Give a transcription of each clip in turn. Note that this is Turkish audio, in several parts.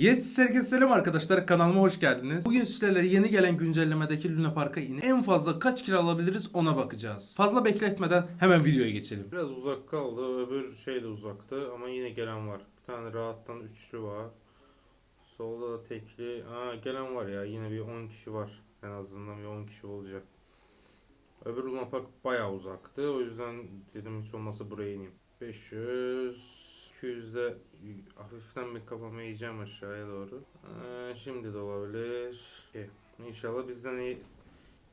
Yes herkese selam arkadaşlar kanalıma hoş geldiniz. Bugün sizlerle yeni gelen güncellemedeki Luna Park'a in en fazla kaç kilo alabiliriz ona bakacağız. Fazla bekletmeden hemen videoya geçelim. Biraz uzak kaldı. Öbür şey de uzaktı ama yine gelen var. Bir tane rahattan üçlü var. Solda da tekli. Aa gelen var ya. Yine bir 10 kişi var. En azından bir 10 kişi olacak. Öbür Luna Park bayağı uzaktı. O yüzden dedim hiç olmazsa buraya ineyim. 500 200'de hafiften bir kafamı yiyeceğim aşağıya doğru. Ee, şimdi de olabilir. Okey. İnşallah bizden iyi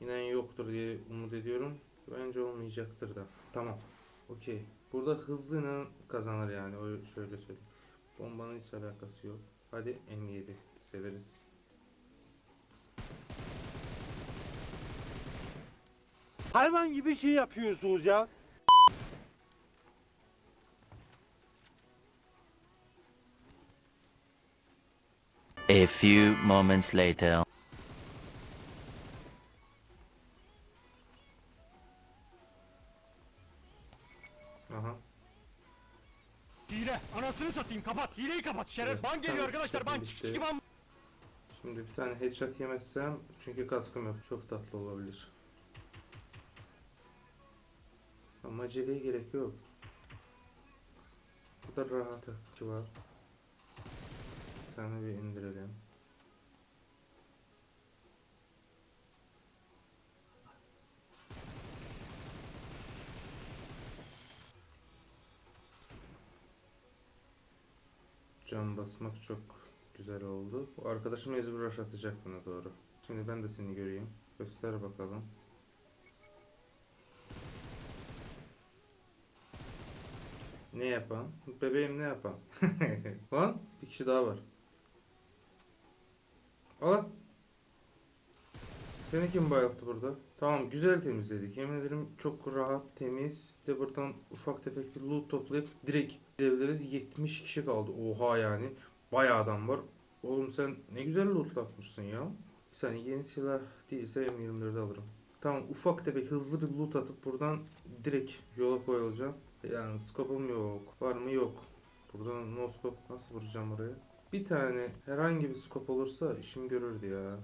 inen yoktur diye umut ediyorum. Bence olmayacaktır da. Tamam. Okey. Burada hızlı inen kazanır yani. O şöyle söyleyeyim. Bombanın hiç alakası yok. Hadi M7 severiz. Hayvan gibi şey yapıyorsunuz ya. A few moments later. Aha. Hile. Anasını satayım kapat. Hileyi kapat. Şeref. Ban geliyor arkadaşlar. Ban çık çık ban. Şimdi bir tane headshot yemezsem çünkü kaskım yok. Çok tatlı olabilir. Ama aceleye gerek yok. Bu da rahat akıcı var. Sana bir indirelim. Can basmak çok güzel oldu. Bu arkadaşım mecbur atacak bana doğru. Şimdi ben de seni göreyim. Göster bakalım. Ne yapan? Bebeğim ne yapan? Lan bir kişi daha var. Al. Seni kim bayılttı burada? Tamam güzel temizledik. Yemin ederim çok rahat, temiz. Bir de buradan ufak tefek bir loot toplayıp direkt gidebiliriz. 70 kişi kaldı. Oha yani. Bayağı adam var. Oğlum sen ne güzel loot yapmışsın ya. Bir saniye yeni silah değilse M24'ü alırım. Tamam ufak tefek hızlı bir loot atıp buradan direkt yola koyulacağım. Yani skopum yok. Var mı yok. Buradan no scope nasıl vuracağım oraya? Bir tane herhangi bir skop olursa işim görürdü ya.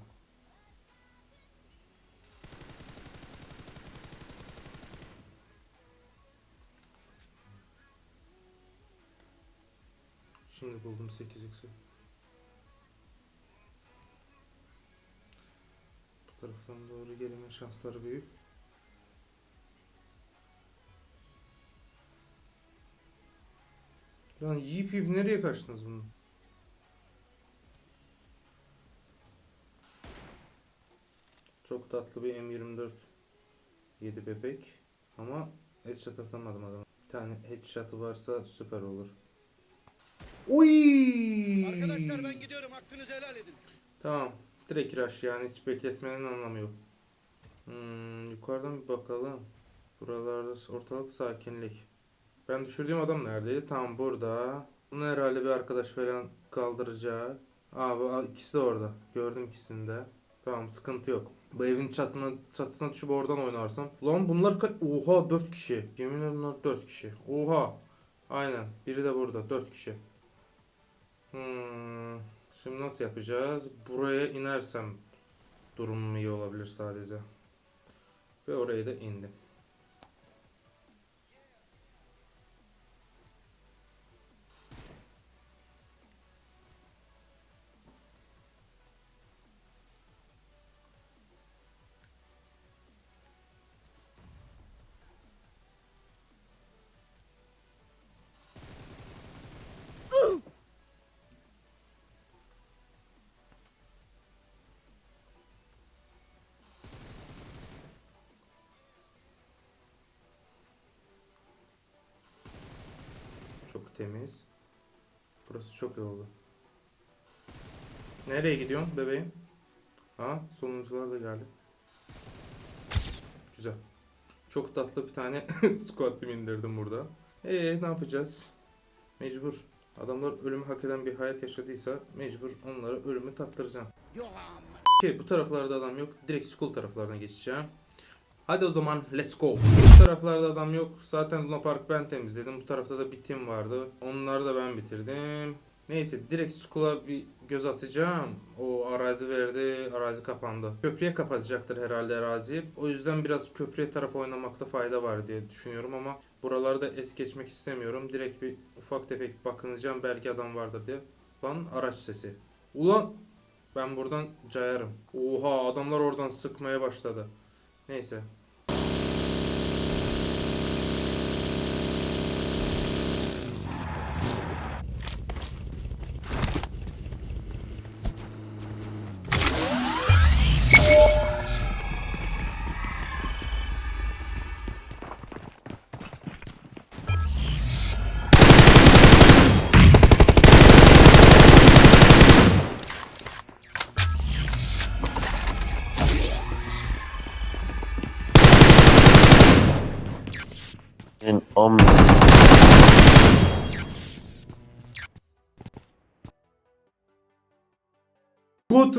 Şimdi buldum 8x'i. Bu taraftan doğru gelme şansları büyük. Lan yiyip yiyip nereye kaçtınız bunu? Çok tatlı bir M24 7 bebek ama headshot atamadım adama. Bir tane headshot'ı varsa süper olur. Uy! Arkadaşlar ben gidiyorum hakkınızı helal edin. Tamam. Direkt rush yani hiç bekletmenin anlamı yok. Hmm, yukarıdan bir bakalım. Buralarda ortalık sakinlik. Ben düşürdüğüm adam neredeydi? Tam burada. Bunu herhalde bir arkadaş falan kaldıracak. Aa bu ikisi de orada. Gördüm ikisini de. Tamam sıkıntı yok. Bu evin çatına, çatısına düşüp oradan oynarsam. Lan bunlar kaç? Oha 4 kişi. Yemin ederim bunlar 4 kişi. Oha. Aynen. Biri de burada. 4 kişi. Hmm. Şimdi nasıl yapacağız? Buraya inersem durumum iyi olabilir sadece. Ve oraya da indim. Çok temiz. Burası çok iyi oldu. Nereye gidiyorsun bebeğim? Ha, sonuncular da geldi. Güzel. Çok tatlı bir tane squat team indirdim burada. Ee ne yapacağız? Mecbur. Adamlar ölümü hak eden bir hayat yaşadıysa mecbur onlara ölümü tattıracağım. Okey bu taraflarda adam yok. Direkt school taraflarına geçeceğim. Hadi o zaman let's go. Bu taraflarda adam yok. Zaten Luna Park ben temizledim. Bu tarafta da bir team vardı. Onları da ben bitirdim. Neyse direkt Skull'a bir göz atacağım. O arazi verdi, arazi kapandı. Köprüye kapatacaktır herhalde arazi. O yüzden biraz köprüye taraf oynamakta fayda var diye düşünüyorum ama buralarda es geçmek istemiyorum. Direkt bir ufak tefek bakınacağım belki adam vardır diye. Lan araç sesi. Ulan ben buradan cayarım. Oha adamlar oradan sıkmaya başladı. Neyse.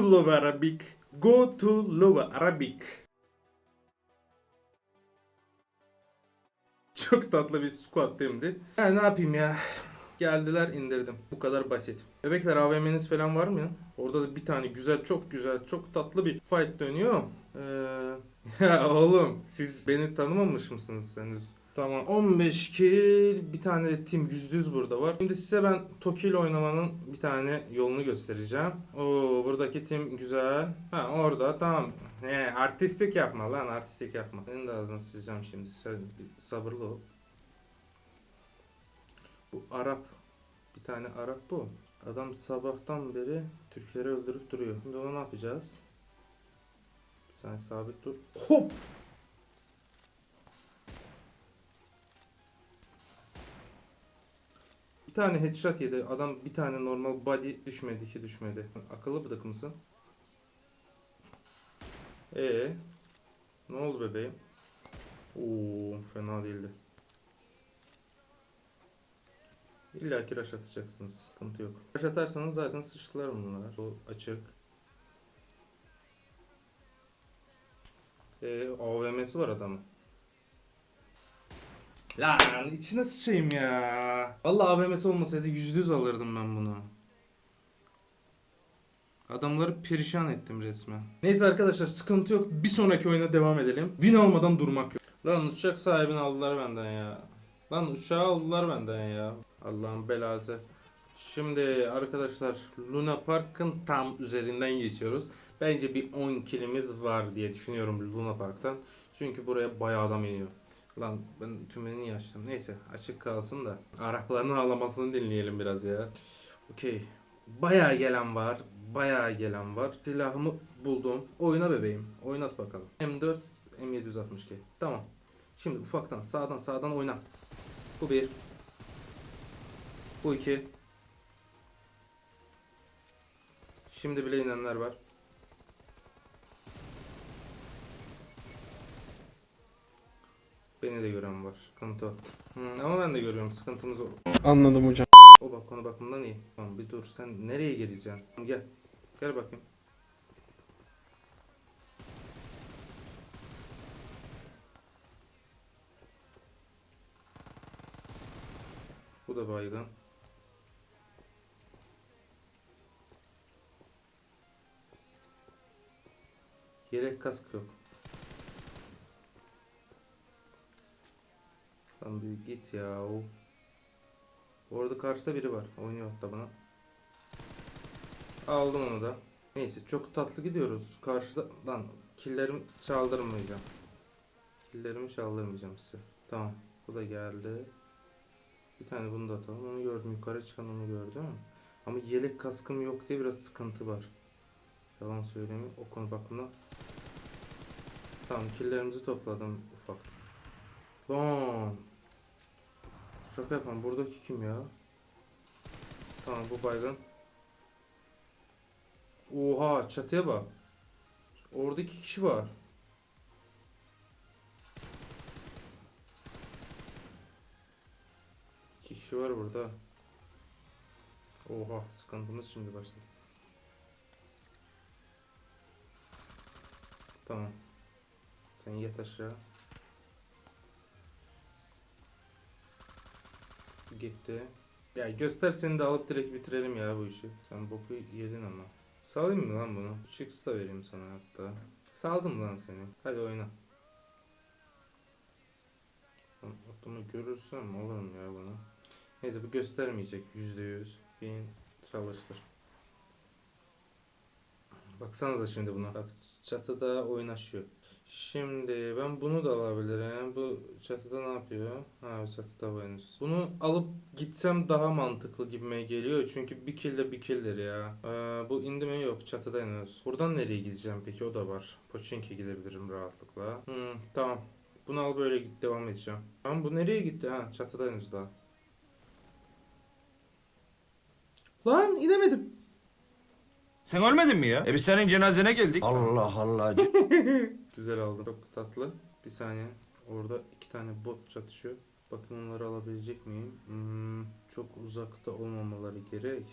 To Love Arabic. Go to Love Arabic. Çok tatlı bir squat demdi. Ya ne yapayım ya. Geldiler indirdim. Bu kadar basit. Bebekler AVM'niz falan var mı ya? Orada da bir tane güzel, çok güzel, çok tatlı bir fight dönüyor. Ee, ya oğlum siz beni tanımamış mısınız henüz? Tamam 15 kill bir tane de team %100 burada var. Şimdi size ben Toki oynamanın bir tane yolunu göstereceğim. Oo buradaki team güzel. Ha orada tamam. Ne artistik yapma lan artistik yapma. Senin de ağzını sileceğim şimdi. Bir sabırlı ol. Bu Arap. Bir tane Arap bu. Adam sabahtan beri Türkleri öldürüp duruyor. Şimdi onu ne yapacağız? Sen sabit dur. Hop! Bir tane headshot yedi. Adam bir tane normal body düşmedi ki düşmedi. Akıllı bıdık mısın? Ee, ne oldu bebeğim? Oo, fena değildi. İlla ki rush atacaksınız. Sıkıntı yok. Rush atarsanız zaten sıçtılar bunlar. O açık. Ee, AVM'si var adamın. Lan içine sıçayım ya. Vallahi AVM'si olmasaydı %100 alırdım ben bunu. Adamları perişan ettim resmen. Neyse arkadaşlar sıkıntı yok. Bir sonraki oyuna devam edelim. Win almadan durmak yok. Lan uçak sahibini aldılar benden ya. Lan uçağı aldılar benden ya. Allah'ın belası. Şimdi arkadaşlar Luna Park'ın tam üzerinden geçiyoruz. Bence bir 10 kilimiz var diye düşünüyorum Luna Park'tan. Çünkü buraya bayağı adam iniyor. Lan ben tümenini açtım. Neyse açık kalsın da. Arapların ağlamasını dinleyelim biraz ya. Okey. Bayağı gelen var. Bayağı gelen var. Silahımı buldum. Oyna bebeğim. Oynat bakalım. M4 M762. Tamam. Şimdi ufaktan sağdan sağdan oyna. Bu bir. Bu iki. Şimdi bile inenler var. Beni de gören var. Sıkıntı. Hı, ama ben de görüyorum. Sıkıntımız o. Anladım hocam. O bak konu bakımından iyi. Tamam bir dur. Sen nereye geleceksin? Gel. Gel bakayım. Bu da baygın. Yelek kask yok. Lan bir git ya. o. Orada karşıda biri var. Oynuyor hatta bana. Aldım onu da. Neyse çok tatlı gidiyoruz. Karşıdan killerimi çaldırmayacağım. Killerimi çaldırmayacağım size. Tamam. Bu da geldi. Bir tane bunu da atalım. Onu gördüm. Yukarı çıkan onu gördüm. Ama yelek kaskım yok diye biraz sıkıntı var. Yalan söyleyeyim. O konu bakımından. Tamam killerimizi topladım ufak. Bom. Şaka yapan buradaki kim ya? Tamam bu baygın. Oha çatıya bak. Orada iki kişi var. İki kişi var burada. Oha sıkıntımız şimdi başladı. Tamam. Sen yat aşağı. Gitti. Ya göster seni de alıp direkt bitirelim ya bu işi. Sen boku yedin ama. Salayım mı lan bunu? 3x da vereyim sana hatta. Saldım lan seni. Hadi oyna. Adamı görürsem alırım ya bunu. Neyse bu göstermeyecek yüzde yüz. Bin çalıştır. Baksanıza şimdi buna. Bak çatıda oynaşıyor. Şimdi ben bunu da alabilirim. Bu çatıda ne yapıyor? Ha çatıda henüz. Bunu alıp gitsem daha mantıklı gibime geliyor. Çünkü bir kill de bir killdir ya. Ee, bu indi mi? Yok çatıda henüz. Buradan nereye gideceğim peki? O da var. Pochinki gidebilirim rahatlıkla. Hmm, tamam. Bunu al böyle git devam edeceğim. Tamam bu nereye gitti? Ha çatıda henüz daha. Lan inemedim. Sen ölmedin mi ya? E biz senin cenazene geldik. Allah Allah. Güzel aldım. Çok tatlı. Bir saniye. Orada iki tane bot çatışıyor. Bakın onları alabilecek miyim? Hmm, çok uzakta olmamaları gerek.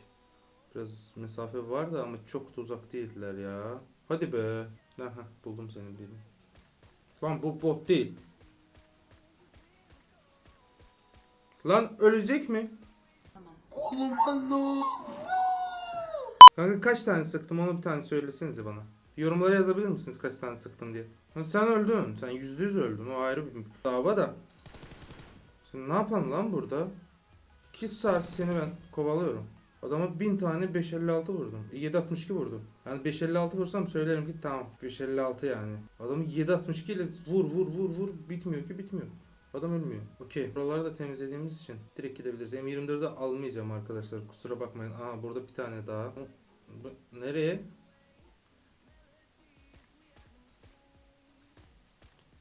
Biraz mesafe vardı ama çok da uzak değildiler ya. Hadi be. Aha buldum seni dedim. Lan bu bot değil. Lan ölecek mi? Kanka kaç tane sıktım onu bir tane söylesenize bana. Yorumlara yazabilir misiniz kaç tane sıktım diye. Ha, sen öldün. Sen yüzde yüz öldün. O ayrı bir dava da. Şimdi ne yapalım lan burada? 2 saat seni ben kovalıyorum. Adama 1000 tane 556 vurdum. E, 762 vurdum. Yani 556 vursam söylerim ki tamam. 556 yani. Adamı 762 ile vur vur vur vur. Bitmiyor ki bitmiyor. Adam ölmüyor. Okey. Buraları da temizlediğimiz için direkt gidebiliriz. M24'de almayacağım arkadaşlar. Kusura bakmayın. Aa burada bir tane daha. Nereye?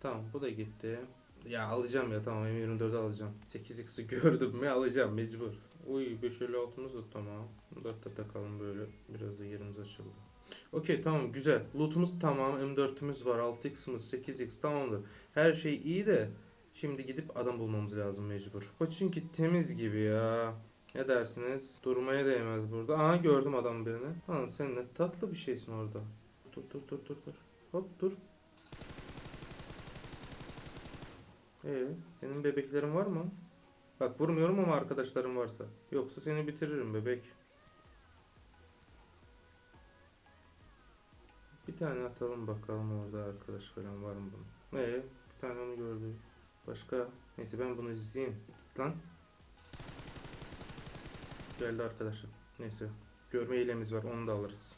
Tamam bu da gitti. Ya alacağım ya tamam M24'ü alacağım. 8x'i gördüm mü alacağım mecbur. Uy 556'mız da tamam. 4'te takalım böyle. Biraz da yerimiz açıldı. Okey tamam güzel. Loot'umuz tamam. M4'ümüz var. 6x'imiz 8x tamamdır. Her şey iyi de şimdi gidip adam bulmamız lazım mecbur. O çünkü temiz gibi ya. Ne dersiniz? Durmaya değmez burada. Aa gördüm adam birini. Lan sen ne tatlı bir şeysin orada. Dur dur dur dur dur. Hop dur. Ee, senin bebeklerin var mı? Bak vurmuyorum ama arkadaşlarım varsa. Yoksa seni bitiririm bebek. Bir tane atalım bakalım orada arkadaş falan var mı bunun. Ee, bir tane onu gördü. Başka? Neyse ben bunu izleyeyim. Git lan. Geldi arkadaşım. Neyse. Görme hilemiz var onu da alırız.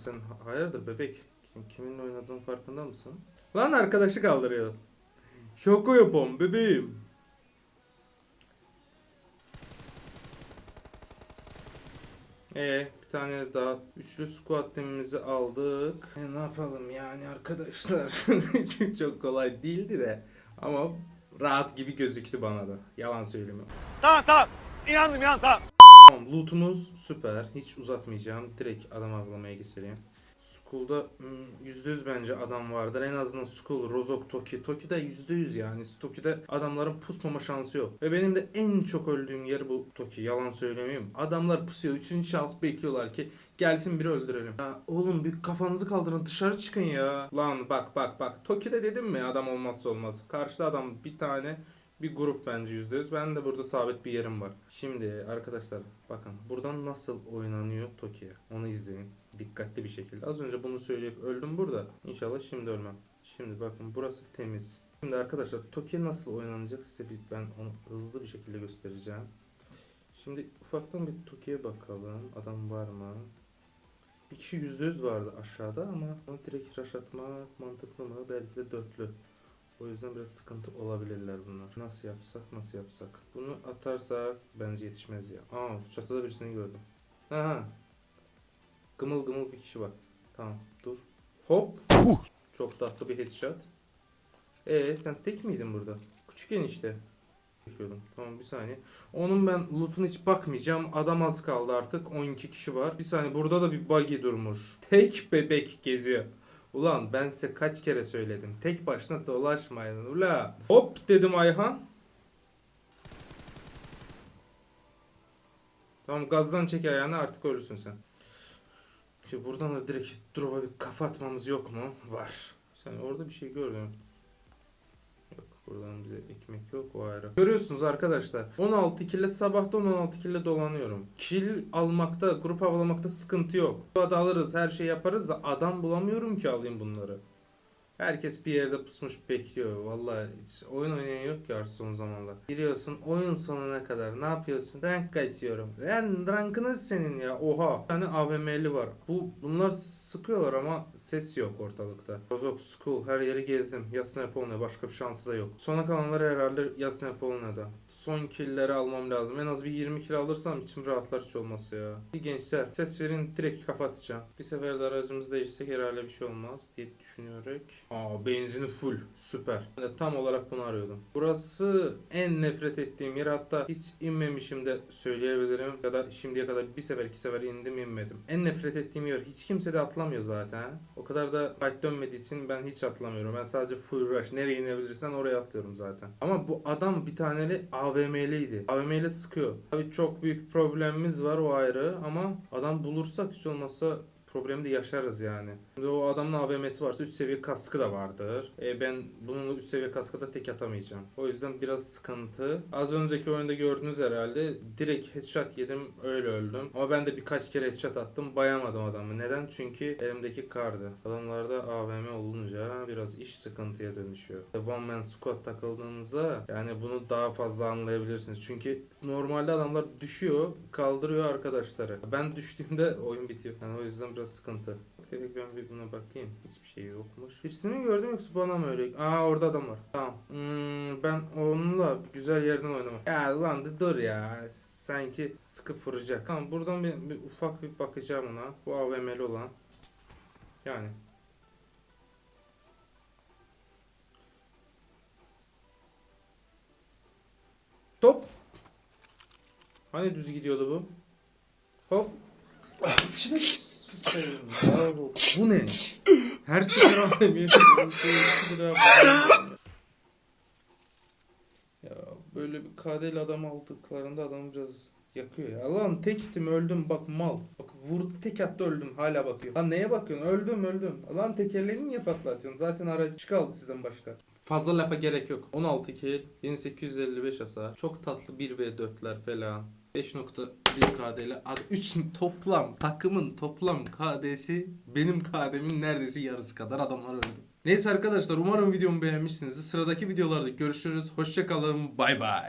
Sen ha- hayırdır bebek? Kim, kiminle oynadığın farkında mısın? Lan arkadaşı kaldırıyor. Şoku yapam bebeğim. Ee, bir tane daha üçlü squat temimizi aldık. E, ne yapalım yani arkadaşlar? çok, çok kolay değildi de ama rahat gibi gözüktü bana da. Yalan söylemiyorum. Tamam tamam. İnandım inan tamam. Tamam lootumuz süper. Hiç uzatmayacağım. Direkt adam avlamaya geçelim. Skull'da hmm, %100 bence adam vardır. En azından Skull, Rozok, Toki. Toki'de %100 yani. Toki'de adamların pusmama şansı yok. Ve benim de en çok öldüğüm yer bu Toki. Yalan söylemiyorum. Adamlar pusuyor. Üçüncü şans bekliyorlar ki gelsin biri öldürelim. Ya oğlum bir kafanızı kaldırın dışarı çıkın ya. Lan bak bak bak. Toki'de dedim mi adam olmazsa olmaz. Karşıda adam bir tane bir grup bence %100. Ben de burada sabit bir yerim var. Şimdi arkadaşlar bakın buradan nasıl oynanıyor Toki'ye. Onu izleyin. Dikkatli bir şekilde. Az önce bunu söyleyip öldüm burada. İnşallah şimdi ölmem. Şimdi bakın burası temiz. Şimdi arkadaşlar Toki nasıl oynanacak size bir ben onu hızlı bir şekilde göstereceğim. Şimdi ufaktan bir Toki'ye bakalım. Adam var mı? Bir kişi %100 vardı aşağıda ama onu direkt rush atmak mantıklı mı? Belki de dörtlü. O yüzden biraz sıkıntı olabilirler bunlar. Nasıl yapsak nasıl yapsak. Bunu atarsak bence yetişmez ya. Aa çatıda birisini gördüm. Aha. Gımıl gımıl bir kişi var. Tamam dur. Hop. Çok tatlı bir headshot. Ee sen tek miydin burada? Küçük enişte. Bakıyordum. Tamam bir saniye. Onun ben loot'una hiç bakmayacağım. Adam az kaldı artık. 12 kişi var. Bir saniye burada da bir buggy durmuş. Tek bebek geziyor. Ulan ben size kaç kere söyledim. Tek başına dolaşmayın. Ula. Hop dedim Ayhan. Tamam gazdan çek ayağını artık ölürsün sen. Şimdi buradan da direkt drop'a bir kafa atmamız yok mu? Var. Sen orada bir şey gördün. Buradan bize ekmek yok o ayrı. Görüyorsunuz arkadaşlar. 16 kille sabahtan 16 kille dolanıyorum. Kill almakta, grup avlamakta sıkıntı yok. Hadi alırız, her şey yaparız da adam bulamıyorum ki alayım bunları. Herkes bir yerde pusmuş bekliyor. Vallahi hiç oyun oynayan yok ki artık son zamanlar. Giriyorsun oyun sonuna kadar ne yapıyorsun? Rank kasıyorum. Lan rankınız senin ya. Oha. Bir tane AVM'li var. Bu bunlar sıkıyorlar ama ses yok ortalıkta. Rozok School her yeri gezdim. Yasın Apollonia başka bir şansı da yok. Sona kalanları herhalde Yasın Apollonia'da. Son killleri almam lazım. En az bir 20 kill alırsam içim rahatlar hiç olmazsa ya. Bir gençler ses verin direkt kafa atacağım. Bir sefer de aracımızı değiştirsek herhalde bir şey olmaz diye düşünüyoruz. Aa benzini full. Süper. Ben de tam olarak bunu arıyordum. Burası en nefret ettiğim yer. Hatta hiç inmemişim de söyleyebilirim. Ya da şimdiye kadar bir sefer iki sefer indim inmedim. En nefret ettiğim yer. Hiç kimse de atlamıyor zaten. O kadar da fight dönmediği için ben hiç atlamıyorum. Ben sadece full rush. Nereye inebilirsen oraya atlıyorum zaten. Ama bu adam bir taneli AVM'liydi. AVM ile sıkıyor. Tabii çok büyük problemimiz var o ayrı ama adam bulursak hiç olmazsa problemi de yaşarız yani. Şimdi o adamın AVM'si varsa üst seviye kaskı da vardır. E ben bunun üst seviye kaskı da tek atamayacağım. O yüzden biraz sıkıntı. Az önceki oyunda gördünüz herhalde. Direkt headshot yedim öyle öldüm. Ama ben de birkaç kere headshot attım. Bayamadım adamı. Neden? Çünkü elimdeki kardı. Adamlarda AVM olunca biraz iş sıkıntıya dönüşüyor. One man squad takıldığınızda yani bunu daha fazla anlayabilirsiniz. Çünkü normalde adamlar düşüyor, kaldırıyor arkadaşları. Ben düştüğümde oyun bitiyor. Yani o yüzden biraz sıkıntı. Dedik ben bir buna bakayım. Hiçbir şey yokmuş. Birisini gördüm yoksa bana mı öyle? Aa orada adam var. Tamam. Hmm, ben onunla güzel yerden oynamam. Ya lan dur ya. Sanki sıkıp vuracak. Tamam buradan bir, bir ufak bir bakacağım ona. Bu AVM'li olan. Yani. Top. Hani düz gidiyordu bu? Hop. Bu. Ne? Her sefer AVM'ye Ya böyle bir KD'li adam aldıklarında adamı biraz yakıyor ya. Lan tek itim öldüm bak mal. Bak vurdu tek attı öldüm hala bakıyor. Lan neye bakıyorsun öldüm öldüm. Lan tekerleğini niye patlatıyorsun? Zaten araç kaldı sizden başka. Fazla lafa gerek yok. 16 kill, 1855 hasar. Çok tatlı 1v4'ler falan. 5.1 KD'li 3 toplam takımın toplam KD'si benim KD'min neredeyse yarısı kadar adamlar öldü. Neyse arkadaşlar umarım videomu beğenmişsinizdir. Sıradaki videolarda görüşürüz. Hoşçakalın. Bay bay.